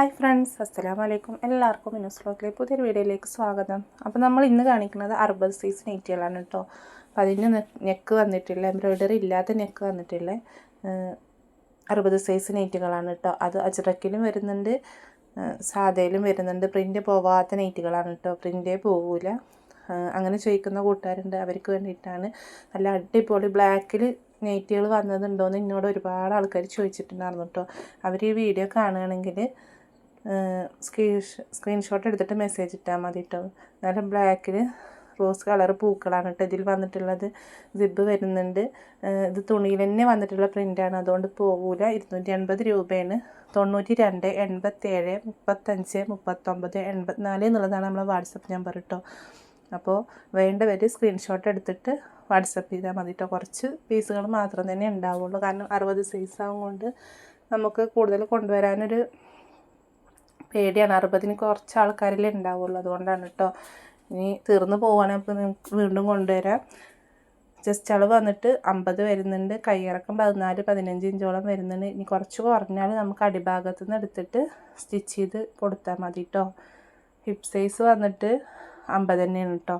Hi friends അസ്സലാമു അലൈക്കും എല്ലാവർക്കും മിനസ് വ്ലോഗിലെ പുതിയൊരു വീഡിയോയിലേക്ക് സ്വാഗതം. അപ്പോൾ നമ്മൾ ഇന്ന് കാണിക്കുന്നത് അറുപത് സൈസ് നെറ്റുകളാണ് കേട്ടോ. അപ്പോൾ അതിന് നെക്ക് വന്നിട്ടില്ല എംബ്രോയ്ഡറി ഇല്ലാത്ത നെക്ക് വന്നിട്ടില്ല. അറുപത് സൈസ് നെയ്റ്റുകളാണ് കേട്ടോ. അത് അജ്രക്കിലും വരുന്നുണ്ട് സാധയിലും വരുന്നുണ്ട്. പ്രിന്റ് പോവാത്ത നെയ്റ്റുകളാണ് കേട്ടോ. പ്രിന്റേ പോവില്ല അങ്ങനെ ചോദിക്കുന്ന കൂട്ടുകാരുണ്ട്. അവർക്ക് വേണ്ടിയിട്ടാണ്. നല്ല അടിപൊളി ബ്ലാക്കിൽ നെയ്റ്റുകൾ വന്നതുണ്ടോയെന്ന് എന്നോട് ഒരുപാട് ആൾക്കാർ ചോദിച്ചിട്ടുണ്ടായിരുന്നു കേട്ടോ. അവർ ഈ വീഡിയോ കാണുകയാണെങ്കിൽ സ്ക്രീൻ സ്ക്രീൻഷോട്ട് എടുത്തിട്ട് മെസ്സേജ് ഇട്ടാൽ മതി കേട്ടോ നേരെ ബ്ലാക്കിൽ റോസ് കളർ പൂക്കളാണ് കേട്ടോ ഇതിൽ വന്നിട്ടുള്ളത്. സിബ് വരുന്നുണ്ട്. ഇത് തുണിയിൽ തന്നെ വന്നിട്ടുള്ള പ്രിന്റാണ് അതുകൊണ്ട് പോകൂല ഇരുന്നൂറ്റി എൺപത് രൂപയാണ്. തൊണ്ണൂറ്റി രണ്ട് എൺപത്തേഴ് മുപ്പത്തഞ്ച് മുപ്പത്തൊമ്പത് എൺപത്തിനാല് എന്നുള്ളതാണ് നമ്മളെ വാട്സപ്പ് നമ്പർ കേട്ടോ അപ്പോൾ വേണ്ടവർ സ്ക്രീൻഷോട്ട് എടുത്തിട്ട് വാട്സപ്പ് ചെയ്താൽ മതി കേട്ടോ കുറച്ച് പീസുകൾ മാത്രം തന്നെ ഉണ്ടാവുള്ളൂ. കാരണം അറുപത് സൈസ് ആവുകൊണ്ട് നമുക്ക് കൂടുതൽ കൊണ്ടുവരാനൊരു പേടിയാണ്. അറുപതിന് കുറച്ച് ആൾക്കാരിലേ ഉണ്ടാവുള്ളൂ. അതുകൊണ്ടാണ് കേട്ടോ ഇനി തീർന്നു പോവുകയാണെങ്കിൽ അപ്പോൾ നിങ്ങൾക്ക് വീണ്ടും കൊണ്ടുവരാം. ജസ്റ്റ് അളവ് വന്നിട്ട് അമ്പത് വരുന്നുണ്ട്. കൈയിറക്കം പതിനാല് പതിനഞ്ച് ഇഞ്ചോളം വരുന്നുണ്ട്. ഇനി കുറച്ച് കുറഞ്ഞാൽ നമുക്ക് അടിഭാഗത്തു നിന്ന് എടുത്തിട്ട് സ്റ്റിച്ച് ചെയ്ത് കൊടുത്താൽ മതി കേട്ടോ ഹിപ്പ് സൈസ് വന്നിട്ട് അമ്പത് തന്നെയാണ് കേട്ടോ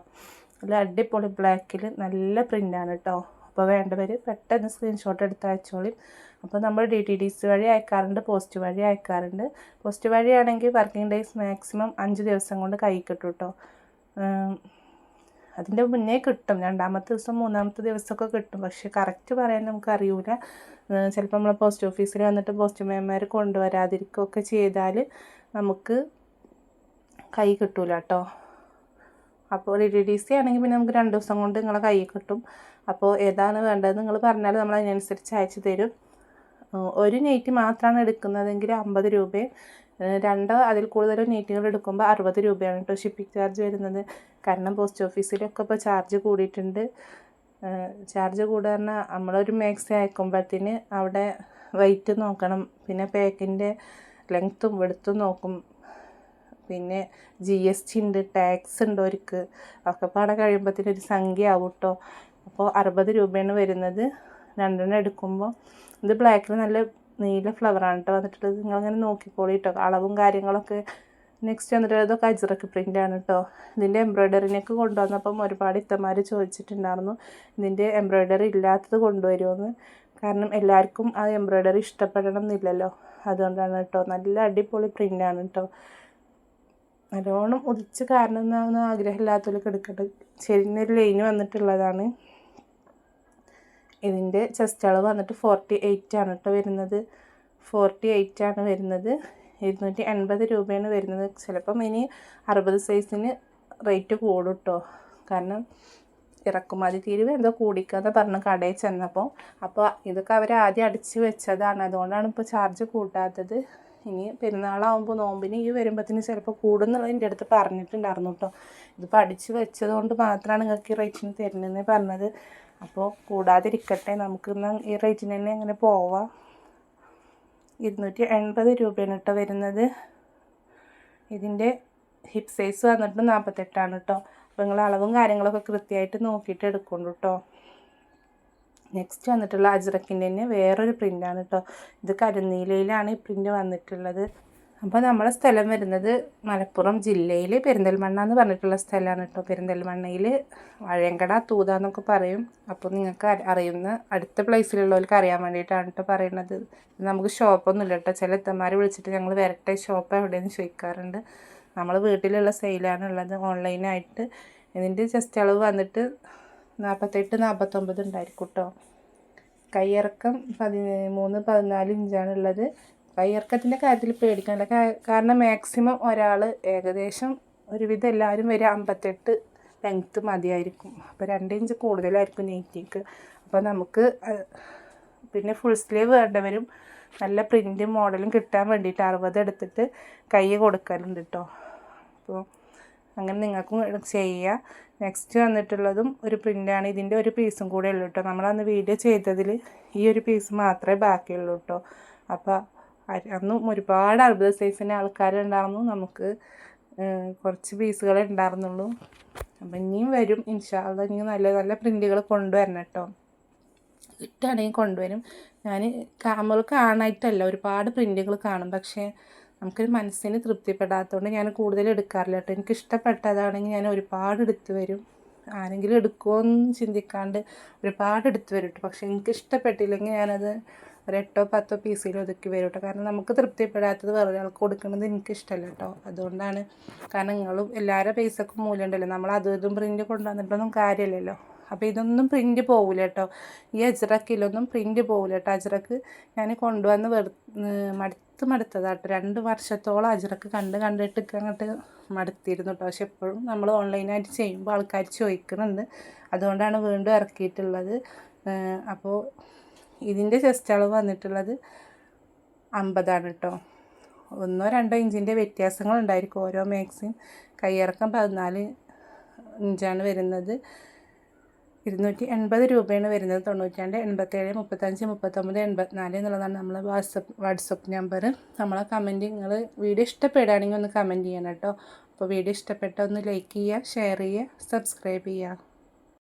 നല്ല അടിപൊളി ബ്ലാക്കിൽ നല്ല പ്രിന്റാണ് കേട്ടോ അപ്പോൾ വേണ്ടവർ പെട്ടെന്ന് സ്ക്രീൻഷോട്ട് എടുത്ത് അയച്ചോളി. അപ്പോൾ നമ്മൾ ഡി ടി ഡി സി വഴി അയക്കാറുണ്ട് പോസ്റ്റ് വഴി അയക്കാറുണ്ട്. പോസ്റ്റ് വഴിയാണെങ്കിൽ വർക്കിംഗ് ഡേയ്സ് മാക്സിമം അഞ്ച് ദിവസം കൊണ്ട് കൈ കിട്ടും കേട്ടോ അതിന്റെ മുന്നേ കിട്ടും. രണ്ടാമത്തെ ദിവസം മൂന്നാമത്തെ ദിവസമൊക്കെ കിട്ടും. പക്ഷെ കറക്റ്റ് പറയാൻ നമുക്ക് അറിയൂല ചിലപ്പോൾ നമ്മൾ പോസ്റ്റ് ഓഫീസിൽ വന്നിട്ട് പോസ്റ്റ് മാൻമാർ കൊണ്ടുവരാതിരിക്കുകയൊക്കെ ചെയ്താൽ നമുക്ക് കൈ കിട്ടൂല കേട്ടോ അപ്പോൾ ഡി ഡി സി ആണെങ്കിൽ പിന്നെ നമുക്ക് രണ്ട് ദിവസം കൊണ്ട് നിങ്ങളെ കൈ കിട്ടും. അപ്പോൾ ഏതാണ് വേണ്ടത് നിങ്ങൾ പറഞ്ഞാൽ നമ്മൾ അതിനനുസരിച്ച് അയച്ചു തരും. ഒരു നെയ്റ്റ് മാത്രമാണ് എടുക്കുന്നതെങ്കിൽ അമ്പത് രൂപയും രണ്ടോ അതിൽ കൂടുതലോ നെയ്റ്റുകൾ എടുക്കുമ്പോൾ അറുപത് രൂപയാണ് കേട്ടോ ഷിപ്പിംഗ് ചാർജ് വരുന്നത്. കാരണം പോസ്റ്റ് ഓഫീസിലൊക്കെ ഇപ്പോൾ ചാർജ് കൂടിയിട്ടുണ്ട്. ചാർജ് പറഞ്ഞാൽ നമ്മളൊരു മാക്സി അയക്കുമ്പോഴത്തേന് അവിടെ വെയിറ്റ് നോക്കണം. പിന്നെ പാക്കിന്റെ ലെങ്ത്തും വെടുത്തും നോക്കും. പിന്നെ ജി എസ് ടി ഉണ്ട് ടാക്സ് ഉണ്ട് അവർക്ക് ഒക്കെ പാടെ കഴിയുമ്പോഴത്തേനൊരു സംഖ്യ ആവും കേട്ടോ അപ്പോൾ അറുപത് രൂപയാണ് വരുന്നത്. രണ്ടെണ്ണം എടുക്കുമ്പോൾ ഇത് ബ്ലാക്കിൽ നല്ല നീല ഫ്ലവറാണ് കേട്ടോ വന്നിട്ടുള്ളത്. നിങ്ങളിങ്ങനെ നോക്കിക്കോളി കേട്ടോ അളവും കാര്യങ്ങളൊക്കെ നെക്സ്റ്റ് വന്നിട്ട് ഇതൊക്കെ അജ്രക്ക് പ്രിന്റാണ് കേട്ടോ ഇതിന്റെ എംബ്രോയ്ഡറിനൊക്കെ കൊണ്ടുവന്നപ്പം ഒരുപാട് ഇത്തമാർ ചോദിച്ചിട്ടുണ്ടായിരുന്നു. ഇതിന്റെ എംബ്രോയ്ഡറി ഇല്ലാത്തത് കൊണ്ടുവരുമെന്ന് കാരണം എല്ലാവർക്കും ആ എംബ്രോയ്ഡറി ഇഷ്ടപ്പെടണം എന്നില്ലല്ലോ. അതുകൊണ്ടാണ് കേട്ടോ നല്ല അടിപൊളി പ്രിന്റാണ് കേട്ടോ നല്ലോണം ഉദിച്ച് കാരണം എന്നാണ് ആഗ്രഹമില്ലാത്തവർക്ക് എടുക്കട്ടെ ശരി ലൈന് വന്നിട്ടുള്ളതാണ്. ഇതിന്റെ ചെസ്റ്റ് അളവ് വന്നിട്ട് ഫോർട്ടി എയ്റ്റ് ആണ് കേട്ടോ വരുന്നത്. ഫോർട്ടി എയ്റ്റ് ആണ് വരുന്നത്. ഇരുന്നൂറ്റി എൺപത് രൂപയാണ് വരുന്നത്. ചിലപ്പം ഇനി അറുപത് സൈസിന് റേറ്റ് കൂടും കേട്ടോ കാരണം ഇറക്കുമതി തീരുവ എന്തോ കൂടിക്കാന്ന് പറഞ്ഞ് കടയിൽ ചെന്നപ്പോൾ അപ്പോൾ ഇതൊക്കെ അവർ ആദ്യം അടിച്ച് വെച്ചതാണ്. അതുകൊണ്ടാണ് ഇപ്പോൾ ചാർജ് കൂട്ടാത്തത്. ഇനി പെരുന്നാളാവുമ്പോൾ നോമ്പിന് ഈ വരുമ്പോഴത്തേന് ചിലപ്പോൾ കൂടുന്നുള്ളത് എന്റെ അടുത്ത് പറഞ്ഞിട്ടുണ്ടായിരുന്നു കേട്ടോ ഇതിപ്പോൾ അടിച്ച് വെച്ചത് കൊണ്ട് മാത്രമാണ് നിങ്ങൾക്ക് ഈ റേറ്റിന് തരുന്നതെന്ന് പറഞ്ഞത്. അപ്പോൾ കൂടാതിരിക്കട്ടെ നമുക്ക് ഈ റേറ്റിന് തന്നെ അങ്ങനെ പോവാം? ഇരുന്നൂറ്റി എൺപത് രൂപയാണ് കേട്ടോ വരുന്നത്. ഇതിന്റെ ഹിപ്പ് സൈസ് വന്നിട്ട് നാൽപ്പത്തെട്ടാണ് കേട്ടോ അപ്പോൾ നിങ്ങൾ അളവും കാര്യങ്ങളൊക്കെ കൃത്യമായിട്ട് നോക്കിയിട്ട് എടുക്കുള്ളൂ കേട്ടോ നെക്സ്റ്റ് വന്നിട്ടുള്ള അജ്രക്കിന്റെ തന്നെ വേറൊരു പ്രിന്റാണ് കേട്ടോ ഇത് കരുനീലയിലാണ് ഈ പ്രിന്റ് വന്നിട്ടുള്ളത്. അപ്പോൾ നമ്മളെ സ്ഥലം വരുന്നത് മലപ്പുറം ജില്ലയിൽ പെരിന്തൽമണ്ണ എന്ന് പറഞ്ഞിട്ടുള്ള സ്ഥലമാണ് കേട്ടോ. പെരിന്തൽമണ്ണയിൽ വഴയങ്കട തൂത എന്നൊക്കെ പറയും. അപ്പോൾ നിങ്ങൾക്ക് അറിയുന്ന അടുത്ത പ്ലേസിലുള്ളവർക്ക് അറിയാൻ വേണ്ടിയിട്ടാണ് കേട്ടോ പറയുന്നത് നമുക്ക് ഷോപ്പൊന്നും ഇല്ല കേട്ടോ. ചില എത്തന്മാർ വിളിച്ചിട്ട് ഞങ്ങൾ വരട്ടെ ഷോപ്പ് എവിടെയെന്ന് ചോദിക്കാറുണ്ട്. നമ്മൾ വീട്ടിലുള്ള സെയിലാണ് ഉള്ളത്. ഓൺലൈനായിട്ട് ഇതിന്റെ ജസ്റ്റ് അളവ് വന്നിട്ട് നാൽപ്പത്തെട്ട് നാൽപ്പത്തൊമ്പത് ഉണ്ടായിരിക്കും കേട്ടോ. കൈയിറക്കം പതിമൂന്ന് പതിനാല് ഇഞ്ചാണുള്ളത് കൈയിറക്കത്തിന്റെ കാര്യത്തിൽ പേടിക്കാനില്ല. കാരണം മാക്സിമം ഒരാൾ ഏകദേശം ഒരുവിധം എല്ലാവരും വരെ അമ്പത്തെട്ട് ലെങ്ത്ത് മതിയായിരിക്കും. അപ്പോൾ രണ്ട് ഇഞ്ച് കൂടുതലായിരിക്കും നെയ്റ്റിക്ക് അപ്പോൾ നമുക്ക് പിന്നെ ഫുൾ സ്ലീവ് വേണ്ടവരും നല്ല പ്രിന്റും മോഡലും കിട്ടാൻ വേണ്ടിയിട്ട് അറുപത് എടുത്തിട്ട് കൈ കൊടുക്കലുണ്ട് കേട്ടോ അപ്പോൾ അങ്ങനെ നിങ്ങൾക്കും ചെയ്യുക നെക്സ്റ്റ് വന്നിട്ടുള്ളതും ഒരു പ്രിന്റാണ് ഇതിന്റെ ഒരു പീസും കൂടെ ഉള്ളൂ കേട്ടോ നമ്മളന്ന് വീഡിയോ ചെയ്തതിൽ ഈ ഒരു പീസ് മാത്രമേ ബാക്കിയുള്ളൂ കേട്ടോ അപ്പോൾ അന്നും ഒരുപാട് അറുപത് സൈസിന്റെ ആൾക്കാരുണ്ടായിരുന്നു. നമുക്ക് കുറച്ച് പീസുകളെ ഉണ്ടായിരുന്നുള്ളൂ. അപ്പം ഇനിയും വരും. ഇൻഷാല്ല ഇനി നല്ല നല്ല പ്രിന്റുകൾ കൊണ്ടുവരണം കേട്ടോ. കിട്ടുകയാണെങ്കിൽ കൊണ്ടുവരും. ഞാൻ നമ്മൾ കാണായിട്ടല്ല ഒരുപാട് പ്രിന്റുകൾ കാണും. പക്ഷേ നമുക്കൊരു മനസ്സിന് തൃപ്തിപ്പെടാത്തതുകൊണ്ട് ഞാൻ കൂടുതൽ എടുക്കാറില്ല കേട്ടോ. എനിക്ക് ഇഷ്ടപ്പെട്ടതാണെങ്കിൽ ഞാൻ ഒരുപാട് എടുത്ത് വരും. ആരെങ്കിലും എടുക്കുമോ എന്ന് ചിന്തിക്കാണ്ട് ഒരുപാട് എടുത്ത് വരും കേട്ടോ. പക്ഷേ എനിക്ക് ഇഷ്ടപ്പെട്ടില്ലെങ്കിൽ ഞാനത് ഒരു എട്ടോ പത്തോ പീസിൽ ഒതുക്കി വരും കേട്ടോ കാരണം നമുക്ക് തൃപ്തിപ്പെടാത്തത് വേറെ ഒരാൾക്ക് കൊടുക്കുന്നത് എനിക്കിഷ്ടമല്ല കേട്ടോ അതുകൊണ്ടാണ് കാരണം നിങ്ങളും എല്ലാവരുടെ പൈസക്കും മൂല്യം ഉണ്ടല്ലോ നമ്മൾ അതും ഇതും പ്രിന്റ് കൊണ്ടുവന്നിട്ടൊന്നും കാര്യമില്ലല്ലോ അപ്പോൾ ഇതൊന്നും പ്രിന്റ് പോകില്ല കേട്ടോ ഈ അജ്രക്കിലൊന്നും പ്രിന്റ് പോകില്ല കേട്ടോ അജ്രക്ക് ഞാൻ കൊണ്ടുവന്ന് വെറു മടുത്ത് മടുത്തതാട്ടോ രണ്ട് വർഷത്തോളം അജ്രക്ക് കണ്ട് കണ്ടിട്ട് അങ്ങോട്ട് മടുത്തിരുന്നു കേട്ടോ പക്ഷെ എപ്പോഴും നമ്മൾ ഓൺലൈനായിട്ട് ചെയ്യുമ്പോൾ ആൾക്കാർ ചോദിക്കുന്നുണ്ട് അതുകൊണ്ടാണ് വീണ്ടും ഇറക്കിയിട്ടുള്ളത് അപ്പോൾ ഇതിന്റെ ചെസ്റ്റ് അളവ് വന്നിട്ടുള്ളത് അമ്പതാണ് കേട്ടോ ഒന്നോ രണ്ടോ ഇഞ്ചിന്റെ വ്യത്യാസങ്ങൾ ഉണ്ടായിരിക്കും ഓരോ മാക്സിൻ കയ്യിറക്കം പതിനാല് ഇഞ്ചാണ് വരുന്നത്. ഇരുന്നൂറ്റി എൺപത് രൂപയാണ് വരുന്നത്. തൊണ്ണൂറ്റി എൺപത്തേഴ് മുപ്പത്തഞ്ച് മുപ്പത്തൊമ്പത് എൺപത്തിനാല് എന്നുള്ളതാണ് നമ്മളെ വാട്സപ്പ് വാട്സപ്പ് നമ്പർ നമ്മളെ കമന്റ് നിങ്ങൾ വീഡിയോ ഇഷ്ടപ്പെടുകയാണെങ്കിൽ ഒന്ന് കമന്റ് ചെയ്യണം കേട്ടോ അപ്പോൾ വീഡിയോ ഇഷ്ടപ്പെട്ട ഒന്ന് ലൈക്ക് ചെയ്യുക ഷെയർ ചെയ്യുക സബ്സ്ക്രൈബ് ചെയ്യുക.